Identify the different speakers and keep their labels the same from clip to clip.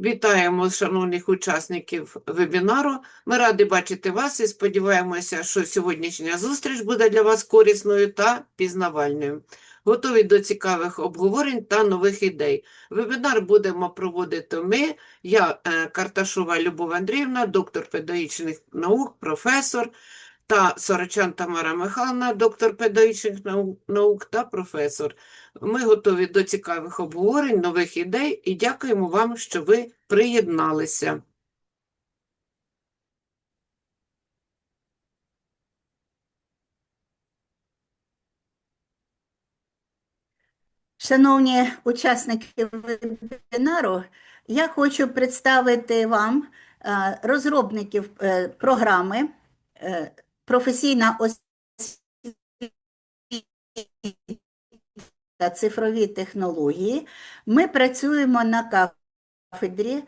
Speaker 1: Вітаємо шановних учасників вебінару. Ми раді бачити вас і сподіваємося, що сьогоднішня зустріч буде для вас корисною та пізнавальною. Готові до цікавих обговорень та нових ідей. Вебінар будемо проводити ми, я е, Карташова Любов Андріївна, доктор педагогічних наук, професор, та Сорочан Тамара Михайловна, доктор педагогічних наук та професор. Ми готові до цікавих обговорень, нових ідей і дякуємо вам, що ви приєдналися.
Speaker 2: Шановні учасники вебінару, я хочу представити вам е, розробників е, програми е, професійна освіта та цифрові технології. Ми працюємо на кафедрі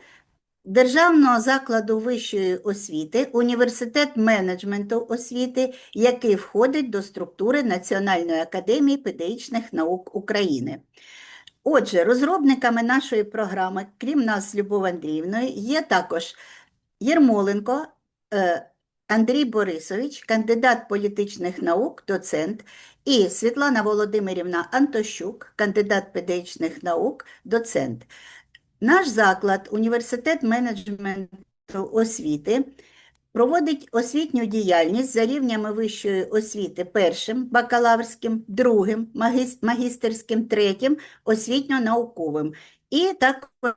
Speaker 2: Державного закладу вищої освіти, університет менеджменту освіти, який входить до структури Національної академії педагогічних наук України. Отже, розробниками нашої програми, крім нас Любов Андріївною, є також Єрмоленко е, Андрій Борисович, кандидат політичних наук, доцент, і Світлана Володимирівна Антощук, кандидат педагогічних наук, доцент. Наш заклад, університет менеджменту освіти, проводить освітню діяльність за рівнями вищої освіти першим бакалаврським, другим магістерським, третім освітньо-науковим. І також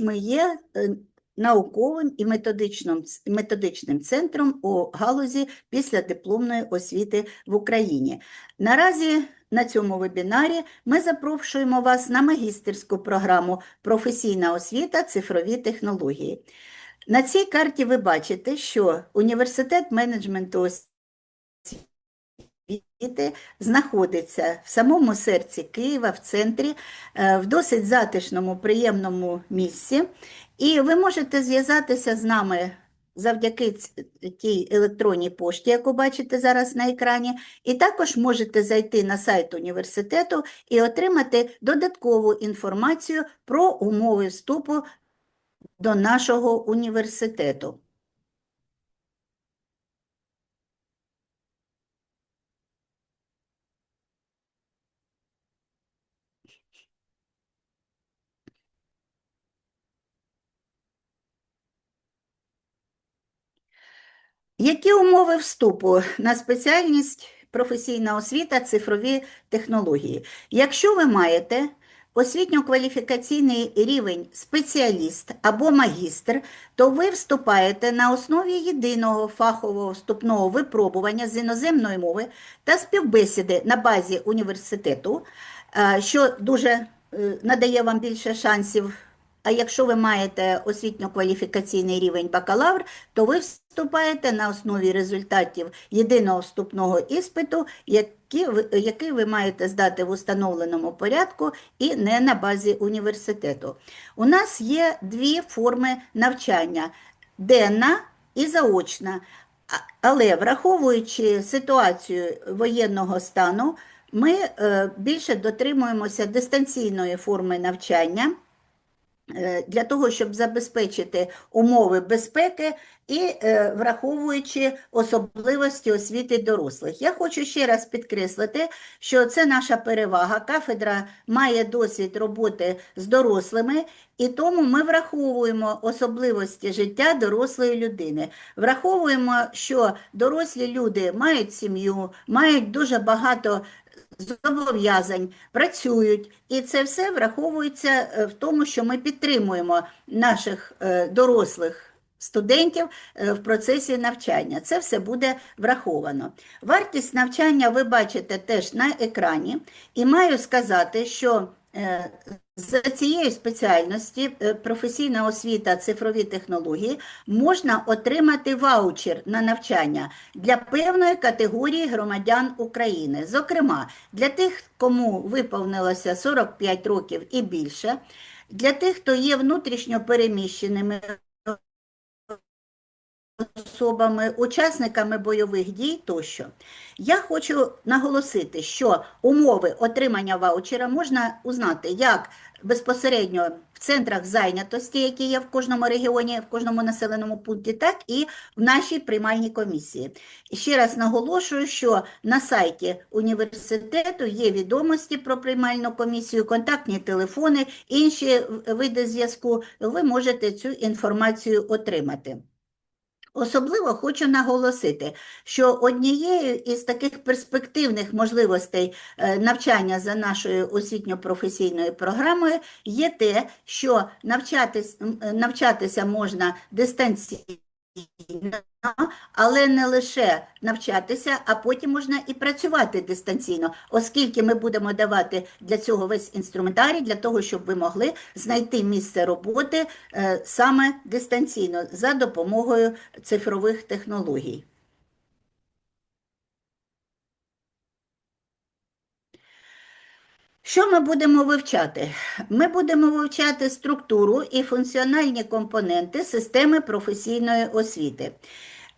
Speaker 2: ми є е, науковим і методичним, методичним центром у галузі післядипломної освіти в Україні. Наразі на цьому вебінарі ми запрошуємо вас на магістерську програму Професійна освіта, цифрові технології. На цій карті ви бачите, що університет менеджменту освіти знаходиться в самому серці Києва, в центрі, е, в досить затишному, приємному місці. І ви можете зв'язатися з нами завдяки тій електронній пошті, яку бачите зараз на екрані, і також можете зайти на сайт університету і отримати додаткову інформацію про умови вступу до нашого університету. Які умови вступу на спеціальність професійна освіта, цифрові технології? Якщо ви маєте освітньо-кваліфікаційний рівень спеціаліст або магістр, то ви вступаєте на основі єдиного фахового вступного випробування з іноземної мови та співбесіди на базі університету, е, що дуже е, надає вам більше шансів. А якщо ви маєте освітньо-кваліфікаційний рівень бакалавр, то ви вступаєте на основі результатів єдиного вступного іспиту, який ви маєте здати в установленому порядку і не на базі університету. У нас є дві форми навчання: денна і заочна. Але враховуючи ситуацію воєнного стану, ми е, більше дотримуємося дистанційної форми навчання для того, щоб забезпечити умови безпеки і е, враховуючи особливості освіти дорослих. Я хочу ще раз підкреслити, що це наша перевага. Кафедра має досвід роботи з дорослими, і тому ми враховуємо особливості життя дорослої людини. Враховуємо, що дорослі люди мають сім'ю, мають дуже багато зобов'язань, працюють, і це все враховується е, в тому, що ми підтримуємо наших е, дорослих студентів е, в процесі навчання. Це все буде враховано. Вартість навчання ви бачите теж на екрані, і маю сказати, що за цією спеціальності е, професійна освіта, цифрові технології можна отримати ваучер на навчання для певної категорії громадян України. Зокрема, для тих, кому виповнилося 45 років і більше, для тих, хто є внутрішньо переміщеними особами, учасниками бойових дій тощо. Я хочу наголосити, що умови отримання ваучера можна узнати як безпосередньо в центрах зайнятості, які є в кожному регіоні, в кожному населеному пункті, так і в нашій приймальній комісії. Ще раз наголошую, що на сайті університету є відомості про приймальну комісію, контактні телефони, інші види зв'язку. Ви можете цю інформацію отримати. Особливо хочу наголосити, що однією із таких перспективних можливостей е, навчання за нашою освітньо-професійною програмою є те, що навчатись, е, навчатися можна дистанційно, але не лише навчатися, а потім можна і працювати дистанційно, оскільки ми будемо давати для цього весь інструментарій, для того, щоб ви могли знайти місце роботи е, саме дистанційно за допомогою цифрових технологій. Що ми будемо вивчати? Ми будемо вивчати структуру і функціональні компоненти системи професійної освіти.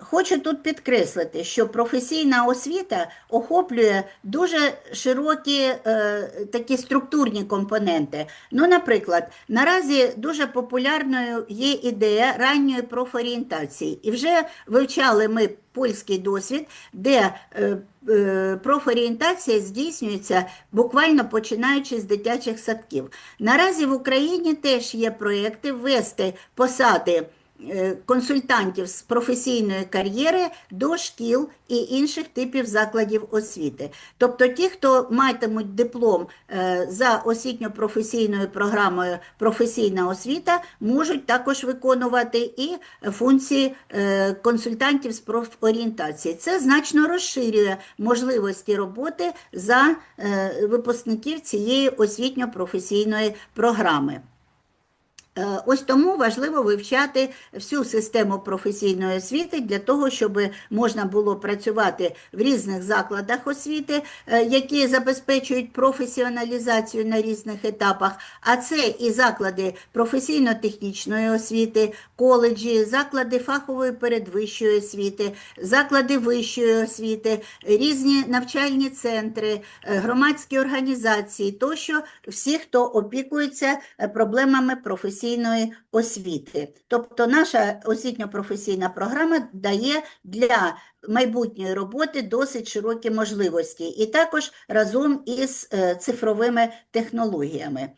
Speaker 2: Хочу тут підкреслити, що професійна освіта охоплює дуже широкі е, такі структурні компоненти. Ну, наприклад, наразі дуже популярною є ідея ранньої профорієнтації. І вже вивчали ми польський досвід, де е, е, профорієнтація здійснюється буквально починаючи з дитячих садків. Наразі в Україні теж є проєкти ввести посади консультантів з професійної кар'єри до шкіл і інших типів закладів освіти. Тобто ті, хто матимуть диплом е, за освітньо-професійною програмою професійна освіта, можуть також виконувати і функції е, консультантів з профорієнтації. Це значно розширює можливості роботи за е, випускників цієї освітньо-професійної програми. Е, Ось тому важливо вивчати всю систему професійної освіти для того, щоб можна було працювати в різних закладах освіти, е, які забезпечують професіоналізацію на різних етапах. А це і заклади професійно-технічної освіти, коледжі, заклади фахової передвищої освіти, заклади вищої освіти, різні навчальні центри, е, громадські організації тощо всі, хто опікується проблемами професійної освіти. Тобто наша освітньо-професійна програма дає для майбутньої роботи досить широкі можливості, і також разом із е, цифровими технологіями.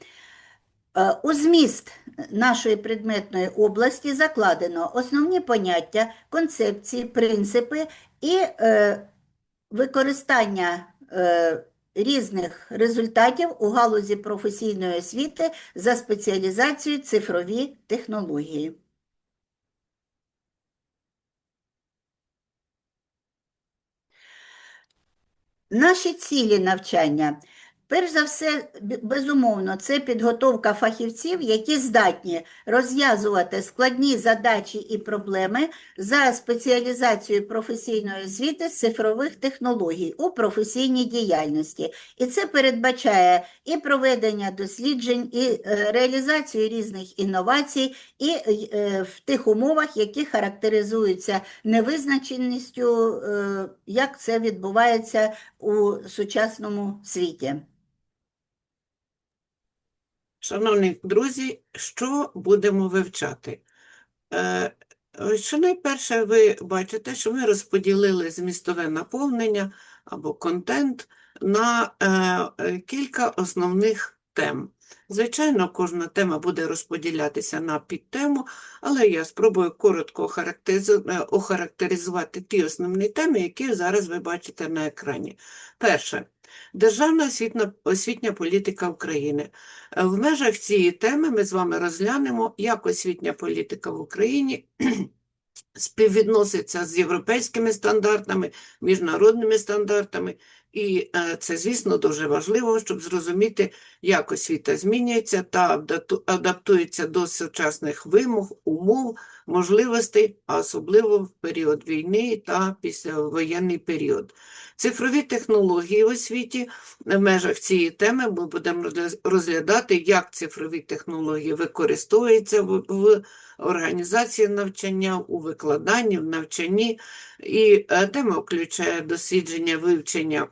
Speaker 2: Е, У зміст нашої предметної області закладено основні поняття, концепції, принципи і е, використання різних результатів у галузі професійної освіти за спеціалізацією цифрові технології. Наші цілі навчання. Перш за все, безумовно, це підготовка фахівців, які здатні розв'язувати складні задачі і проблеми за спеціалізацією професійної освіти з цифрових технологій у професійній діяльності. І це передбачає і проведення досліджень, і е, реалізацію різних інновацій, і е, в тих умовах, які характеризуються невизначеністю, е, як це відбувається у сучасному світі.
Speaker 1: Шановні друзі, що будемо вивчати? Е, Що найперше ви бачите, що ми розподілили змістове наповнення або контент на е, е, кілька основних тем. Звичайно, кожна тема буде розподілятися на підтему, але я спробую коротко е, охарактеризувати ті основні теми, які зараз ви бачите на екрані. Перше. Державна освітна, освітня політика України. Е, В межах цієї теми ми з вами розглянемо, як освітня політика в Україні співвідноситься з європейськими стандартами, міжнародними стандартами І е, це, звісно, дуже важливо, щоб зрозуміти, як освіта змінюється та адапту- адаптується до сучасних вимог, умов, можливостей, а особливо в період війни та післявоєнний період. Цифрові технології в освіті в межах цієї теми ми будемо розглядати, як цифрові технології використовуються в, в організації навчання, у викладанні, в навчанні. І е, тема включає дослідження вивчення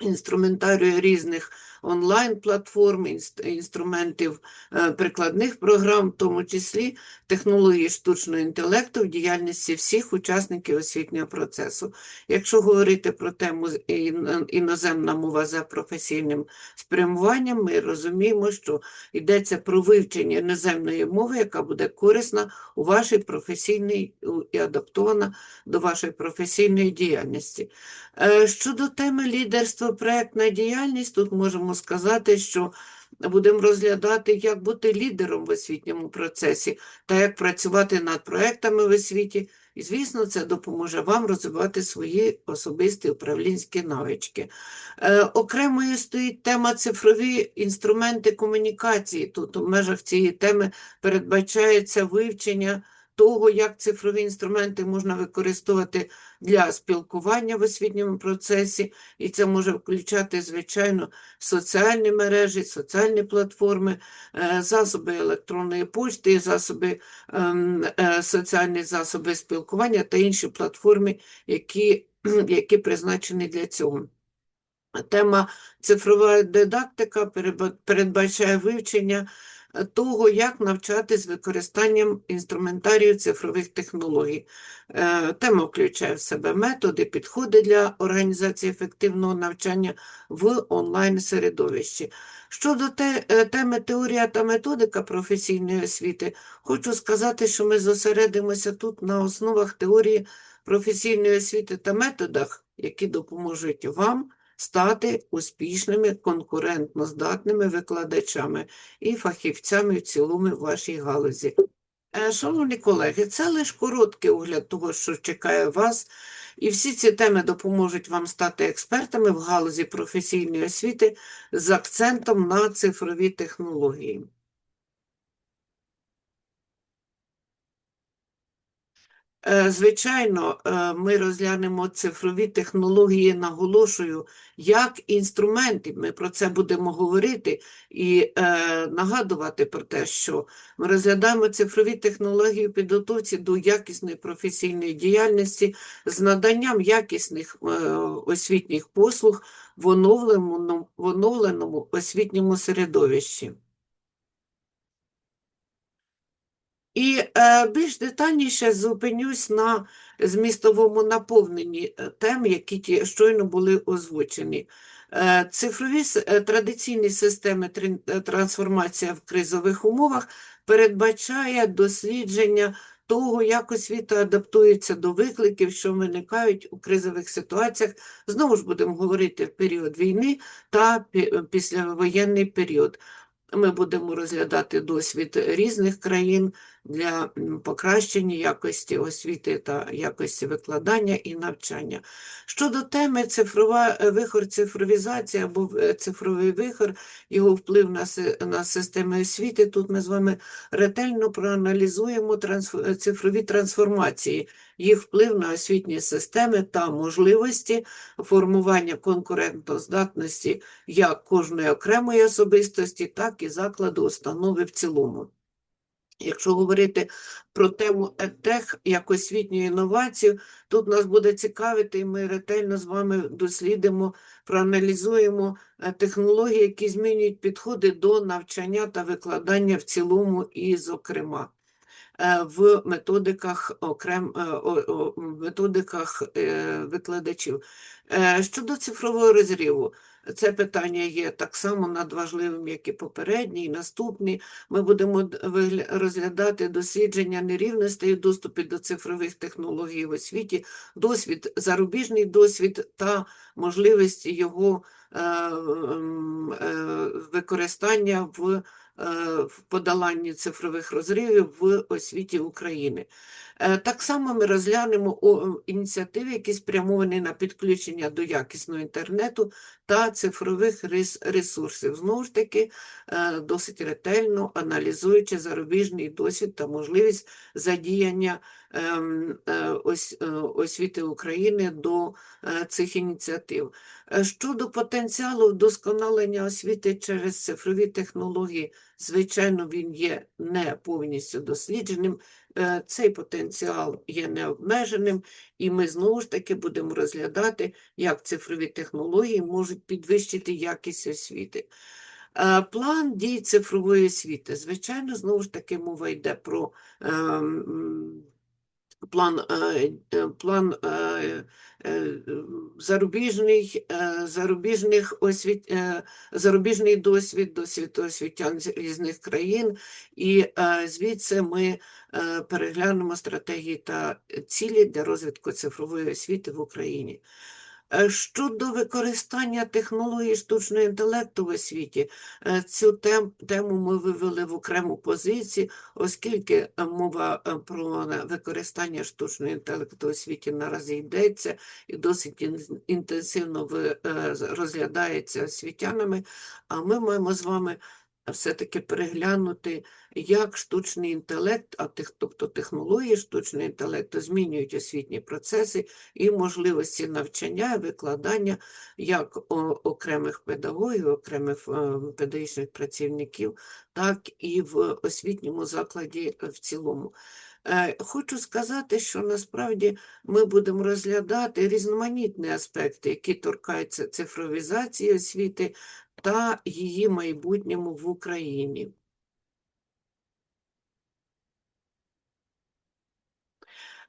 Speaker 1: інструментарію різних онлайн-платформ, інструментів е, прикладних програм, в тому числі технології штучного інтелекту в діяльності всіх учасників освітнього процесу. Якщо говорити про тему іноземна мова за професійним спрямуванням, ми розуміємо, що йдеться про вивчення іноземної мови, яка буде корисна у вашій професійній і адаптована до вашої професійної діяльності. Е, Щодо теми лідерство, проектна діяльність, тут можемо сказати, що будемо розглядати, як бути лідером в освітньому процесі та як працювати над проектами в освіті. І, звісно, це допоможе вам розвивати свої особисті управлінські навички. Е, окремою стоїть тема цифрові інструменти комунікації. Тут у межах цієї теми передбачається вивчення того, як цифрові інструменти можна використовувати для спілкування в освітньому процесі, і це може включати, звичайно, соціальні мережі, соціальні платформи, е, засоби електронної почти, засоби, ем, е, соціальні засоби спілкування та інші платформи, які, які призначені для цього. Тема цифрова дидактика передбачає вивчення того, як навчати з використанням інструментарію цифрових технологій. Е, Тема включає в себе методи, підходи для організації ефективного навчання в онлайн-середовищі. Щодо те, е, теми теорія та методика професійної освіти, хочу сказати, що ми зосередимося тут на основах теорії професійної освіти та методах, які допоможуть вам стати успішними, конкурентно здатними викладачами і фахівцями в цілому в вашій галузі. Е, Шановні колеги, це лише короткий огляд того, що чекає вас, і всі ці теми допоможуть вам стати експертами в галузі професійної освіти з акцентом на цифрові технології. Звичайно, е, ми розглянемо цифрові технології, наголошую, як інструменти. Ми про це будемо говорити і е, нагадувати про те, що ми розглядаємо цифрові технології в підготовці до якісної професійної діяльності з наданням якісних е, освітніх послуг в оновленому, в оновленому освітньому середовищі. І е, більш детальніше зупинюсь на змістовому наповненні е, тем, які ті щойно були озвучені. Е, цифрові традиційні системи трансформація в кризових умовах передбачає дослідження того, як освіта адаптується до викликів, що виникають у кризових ситуаціях. Знову ж будемо говорити в період війни та післявоєнний період. Ми будемо розглядати досвід різних країн для покращення якості освіти та якості викладання і навчання. Щодо теми цифрова е, вихор, цифровізація або е, цифровий вихор, його вплив на, на системи освіти, тут ми з вами ретельно проаналізуємо трансф- е, цифрові трансформації, їх вплив на освітні системи та можливості формування конкурентоздатності як кожної окремої особистості, так і закладу установи в цілому. Якщо говорити про тему EdTech як освітню інновацію, тут нас буде цікавити, і ми ретельно з вами дослідимо, проаналізуємо е, технології, які змінюють підходи до навчання та викладання в цілому і зокрема е, в методиках окрем е, методиках викладачів. Щодо цифрового розріву, це питання є так само надважливим, як і попередній, і наступний. Ми будемо розглядати дослідження нерівностей у доступі до цифрових технологій в освіті, досвід, зарубіжний досвід та можливість його е, е, використання в, в подоланні цифрових розривів в освіті України. Е, Так само ми розглянемо ініціативи, які спрямовані на підключення до якісного інтернету та цифрових ресурсів. Знову ж таки, е, досить ретельно аналізуючи зарубіжний досвід та можливість задіяння е, ось, е, освіти України до е, цих ініціатив. Е, Щодо потенціалу вдосконалення освіти через цифрові технології, звичайно, він є не повністю дослідженим. Е, Цей потенціал є необмеженим, і ми знову ж таки будемо розглядати, як цифрові технології можуть підвищити якість освіти. Е, План дій цифрової освіти. Звичайно, знову ж таки мова йде про ем, план, е, е, план е, зарубіжний, зарубіжних освіт, зарубіжний досвід, досвід освітян з різних країн, і звідси ми переглянемо стратегії та цілі для розвитку цифрової освіти в Україні. Е, Щодо використання технологій штучного інтелекту в освіті, е, цю тем- тему ми вивели в окрему позицію, оскільки е, мова про використання штучного інтелекту в освіті наразі йдеться і досить інтенсивно розглядається освітянами, а ми маємо з вами все-таки переглянути, як штучний інтелект, а тех- тобто технології штучного інтелекту змінюють освітні процеси і можливості навчання і викладання як окремих педагогів, окремих е, педагогічних працівників, так і в освітньому закладі в цілому. Е, Хочу сказати, що насправді ми будемо розглядати різноманітні аспекти, які торкаються цифровізації освіти та її майбутньому в Україні.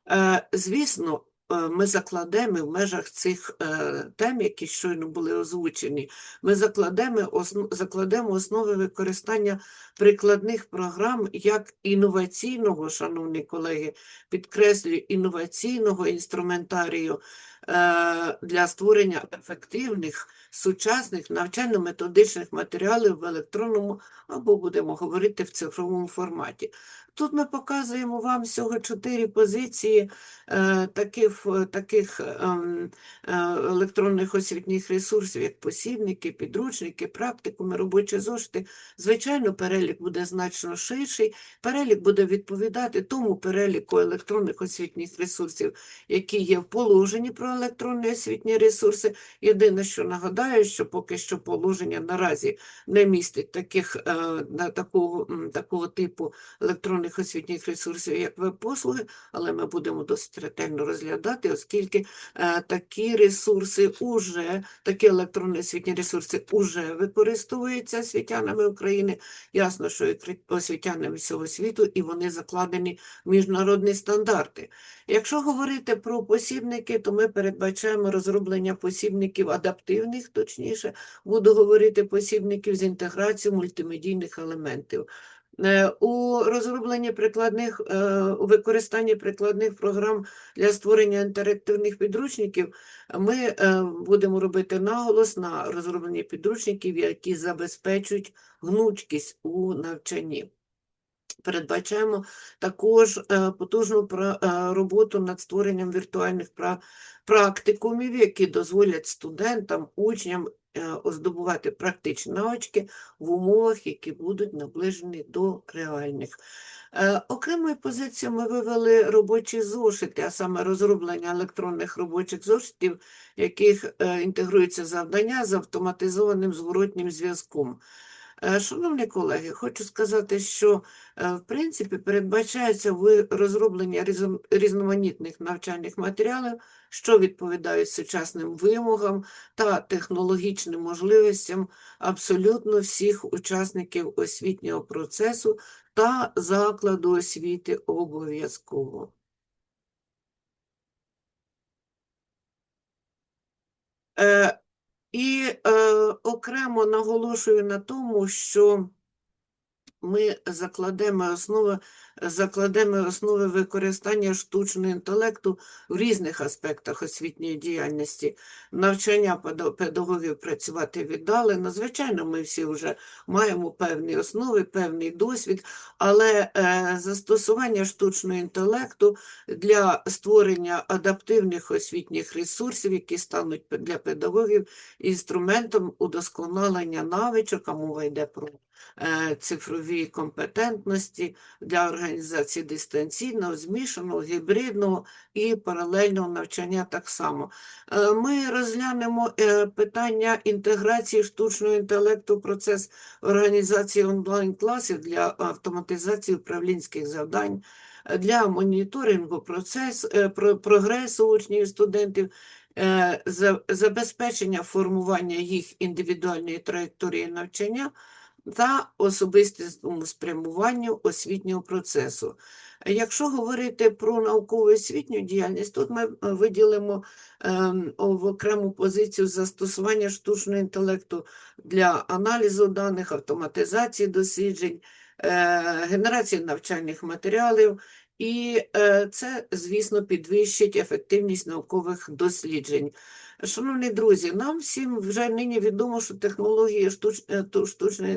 Speaker 1: Е, Звісно, е, ми закладемо в межах цих е, тем, які щойно були озвучені, ми закладемо, закладемо основи використання прикладних програм як інноваційного, шановні колеги, підкреслюю, інноваційного інструментарію для створення ефективних сучасних навчально-методичних матеріалів в електронному або будемо говорити в цифровому форматі. Тут ми показуємо вам всього чотири позиції е, таких, е, таких ем, е, електронних освітніх ресурсів, як посібники, підручники, практикуми, робочі зошити. Звичайно, перелік буде значно ширший. Перелік буде відповідати тому переліку електронних освітніх ресурсів, які є в положенні про електронні освітні ресурси. Єдине, що нагадаю, що поки що положення наразі не містить таких, е, такого, такого типу електронних освітніх ресурсів, як веб-послуги, але ми будемо досить ретельно розглядати, оскільки е, такі ресурси уже, такі електронні освітні ресурси уже використовуються освітянами України. Ясно, що і освітянами всього світу, і вони закладені в міжнародні стандарти. Якщо говорити про посібники, то ми передбачаємо розроблення посібників адаптивних, точніше, буду говорити посібників з інтеграцією мультимедійних елементів. Е, У розробленні прикладних, е, у використанні прикладних програм для створення інтерактивних підручників ми е, будемо робити наголос на розробленні підручників, які забезпечують гнучкість у навчанні. Передбачаємо також е, потужну е, роботу над створенням віртуальних практикумів, які дозволять студентам, учням е, оздобувати практичні навички в умовах, які будуть наближені до реальних. Окремою позицією ми вивели робочі зошити, а саме розроблення електронних робочих зошитів, яких е, інтегруються завдання з автоматизованим зворотнім зв'язком. Е, Шановні колеги, хочу сказати, що е, в принципі передбачається розроблення різноманітних навчальних матеріалів, що відповідають сучасним вимогам та технологічним можливостям абсолютно всіх учасників освітнього процесу та закладу освіти обов'язково. Е, І е, окремо наголошую на тому, що ми закладемо основи, закладемо основи використання штучного інтелекту в різних аспектах освітньої діяльності, навчання педагогів працювати віддалено. Звичайно, ми всі вже маємо певні основи, певний досвід, але е, застосування штучного інтелекту для створення адаптивних освітніх ресурсів, які стануть для педагогів інструментом удосконалення навичок, а мова йде про е, цифрові компетентності для організації дистанційного, змішаного, гібридного і паралельного навчання так само. Е, Ми розглянемо е, питання інтеграції штучного інтелекту в процес організації онлайн-класів для автоматизації управлінських завдань, для моніторингу процес, е, прогресу учнів і студентів, забезпечення формування їх індивідуальної траєкторії навчання та особистому спрямуванню освітнього процесу. Якщо говорити про наукову освітню діяльність, тут ми е, виділимо ем, в окрему позицію застосування штучного інтелекту для аналізу даних, автоматизації досліджень, е, генерації навчальних матеріалів, і е, це, звісно, підвищить ефективність наукових досліджень. Шановні друзі, нам всім вже нині відомо, що технології штуч... е, штучного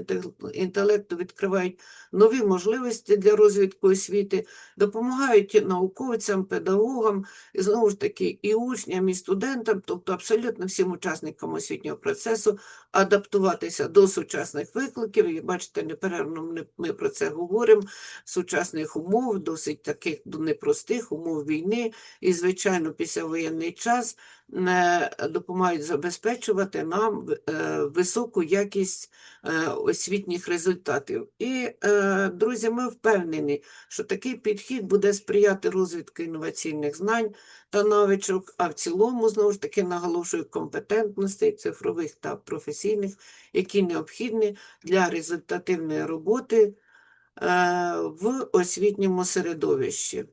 Speaker 1: інтелекту відкривають нові можливості для розвитку освіти, допомагають науковцям, педагогам, і знову ж таки, і учням, і студентам, тобто абсолютно всім учасникам освітнього процесу, адаптуватися до сучасних викликів. І бачите, неперервно ми, про це говоримо, сучасних умов, досить таких непростих умов війни, і, звичайно, післявоєнний час допомагають забезпечувати нам е, високу якість е, освітніх результатів. І, е, друзі, ми впевнені, що такий підхід буде сприяти розвитку інноваційних знань та навичок, а в цілому, знову ж таки, наголошую, компетентностей цифрових та професійних, які необхідні для результативної роботи в освітньому середовищі.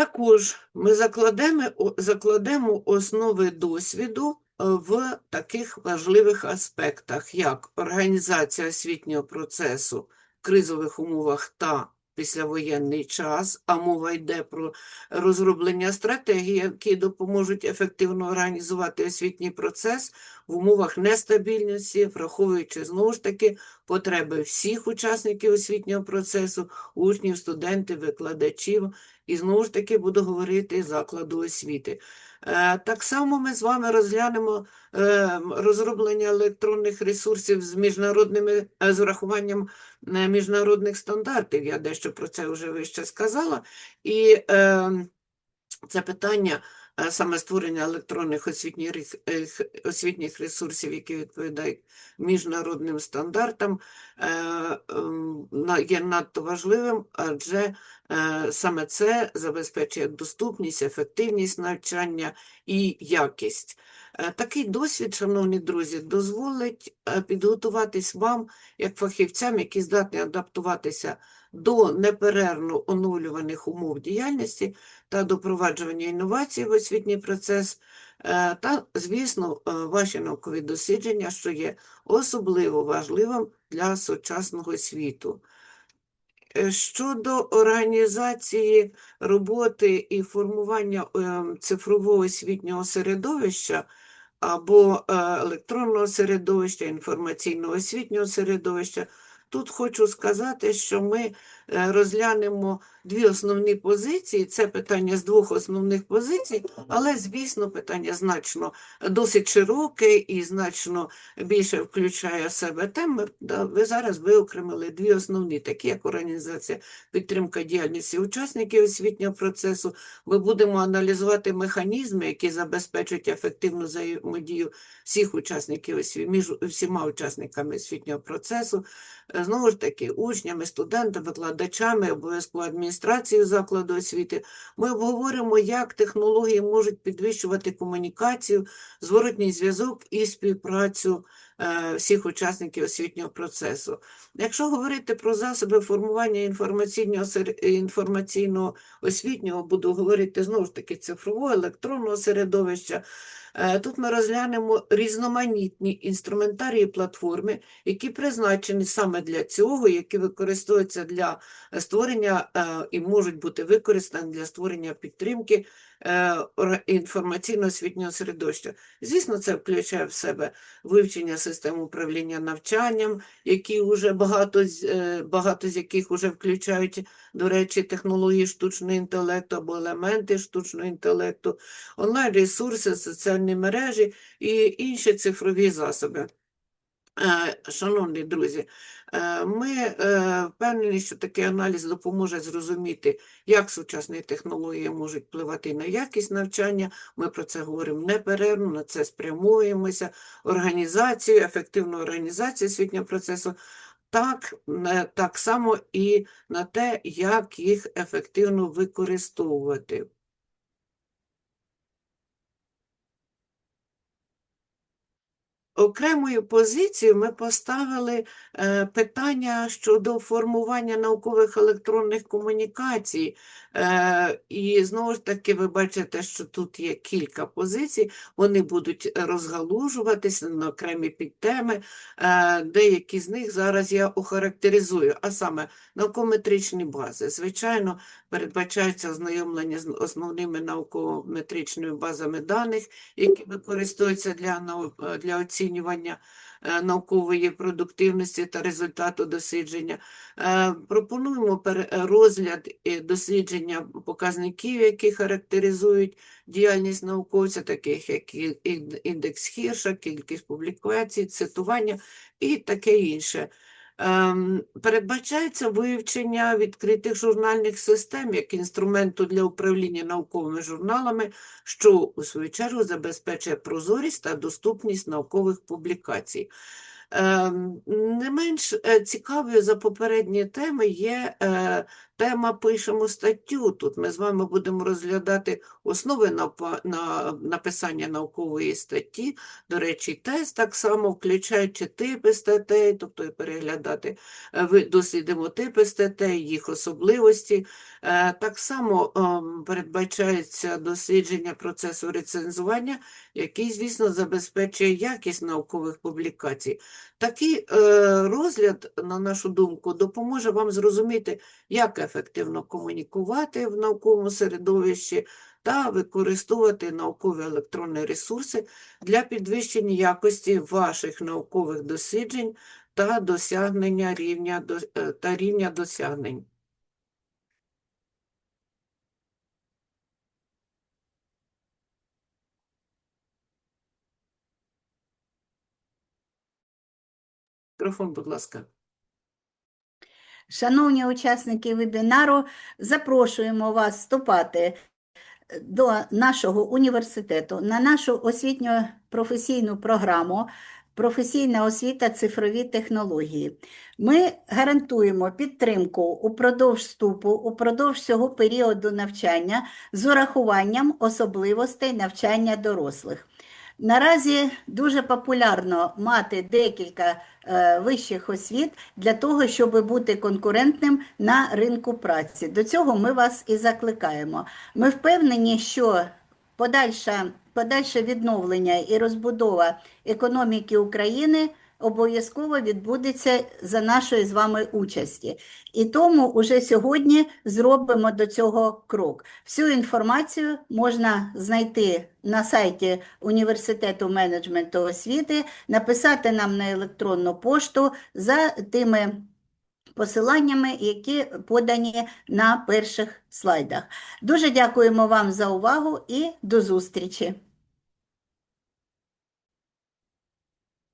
Speaker 1: Також ми закладемо, закладемо основи досвіду е, в таких важливих аспектах, як організація освітнього процесу в кризових умовах та післявоєнний час, а мова йде про розроблення стратегій, які допоможуть ефективно організувати освітній процес в умовах нестабільності, враховуючи знову ж таки потреби всіх учасників освітнього процесу, учнів, студентів, викладачів, і знову ж таки буду говорити закладу освіти. Е, Так само ми з вами розглянемо е, розроблення електронних ресурсів з міжнародними е, з урахуванням міжнародних стандартів. Я дещо про це вже вище сказала. І е, це питання саме створення електронних освітніх, освітніх ресурсів, які відповідають міжнародним стандартам, е, ем, є надто важливим, адже е, саме це забезпечує доступність, ефективність навчання і якість. Е, Такий досвід, шановні друзі, дозволить підготуватись вам як фахівцям, які здатні адаптуватися до неперервно оновлюваних умов діяльності та допроваджування інновацій в освітній процес, е, та, звісно, е, ваші наукові дослідження, що є особливо важливим для сучасного світу. Е, Щодо організації роботи і формування цифрового освітнього середовища або електронного середовища, інформаційного освітнього середовища, тут хочу сказати, що ми е, розглянемо дві основні позиції. Це питання з двох основних позицій, але, звісно, питання значно досить широке і значно більше включає себе теми. Ви зараз виокремили дві основні, такі як організація підтримка діяльності учасників освітнього процесу. Ми будемо аналізувати механізми, які забезпечують ефективну взаємодію всіх учасників осві... між всіма учасниками освітнього процесу. Знову ж таки, учнями, студентами, викладачами, обов'язково адміністрацією закладу освіти. Ми обговоримо, як технології можуть підвищувати комунікацію, зворотній зв'язок і співпрацю всіх учасників освітнього процесу. Якщо говорити про засоби формування інформаційного, інформаційного освітнього, буду говорити знову ж таки цифрового, електронного середовища, е, тут ми розглянемо різноманітні інструментарії платформи, які призначені саме для цього, які використовуються для створення е, і можуть бути використані для створення підтримки е, інформаційно-освітнього середовища. Звісно, це включає в себе вивчення систем управління навчанням, які вже багато е, багато з яких вже включають, до речі, технології штучного інтелекту або елементи штучного інтелекту, онлайн-ресурси, соціальні мережі і інші цифрові засоби. Е, Шановні друзі, е, ми е, впевнені, що такий аналіз допоможе зрозуміти, як сучасні технології можуть впливати на якість навчання. Ми про це говоримо неперервно, на це спрямовуємося. Організацію, ефективну організацію освітнього процесу, так, так само і на те, як їх ефективно використовувати. Окремою позицією ми поставили е, питання щодо формування наукових електронних комунікацій. Е, і знову ж таки, ви бачите, що тут є кілька позицій, вони будуть розгалужуватися на окремі підтеми. Е, деякі з них зараз я охарактеризую, а саме наукометричні бази. Звичайно, передбачається ознайомлення з основними науково-метричними базами даних, які використовуються для, для оцінювання е, наукової продуктивності та результату дослідження. Е, Пропонуємо розгляд дослідження показників, які характеризують діяльність науковця, таких як індекс Хірша, кількість публікацій, цитування і таке інше. Ем, Передбачається вивчення відкритих журнальних систем як інструменту для управління науковими журналами, що у свою чергу забезпечує прозорість та доступність наукових публікацій. Ем, Не менш е, цікавою за попередні теми є е, тема «Пишемо статтю». Тут ми з вами будемо розглядати основи на написання наукової статті. До речі, тест так само, включаючи типи статей, тобто переглядати, е, дослідимо типи статей, їх особливості. Е, Так само ем, передбачається дослідження процесу рецензування, який, звісно, забезпечує якість наукових публікацій. Такий е, розгляд, на нашу думку, допоможе вам зрозуміти, як ефективно комунікувати в науковому середовищі та використовувати наукові електронні ресурси для підвищення якості ваших наукових досліджень та досягнення рівня е, та рівня досягнень. Мікрофон, будь ласка.
Speaker 2: Шановні учасники вебінару, запрошуємо вас вступати до нашого університету на нашу освітньо-професійну програму Професійна освіта цифрові технології. Ми гарантуємо підтримку упродовж вступу, упродовж всього періоду навчання з урахуванням особливостей навчання дорослих. Наразі дуже популярно мати декілька е, вищих освіт для того, щоб бути конкурентним на ринку праці. До цього ми вас і закликаємо. Ми впевнені, що подальша, подальше відновлення і розбудова економіки України обов'язково відбудеться за нашої з вами участі. І тому уже сьогодні зробимо до цього крок. Всю інформацію можна знайти на сайті Університету менеджменту освіти, написати нам на електронну пошту за тими посиланнями, які подані на перших слайдах. Дуже дякуємо вам за увагу і до зустрічі!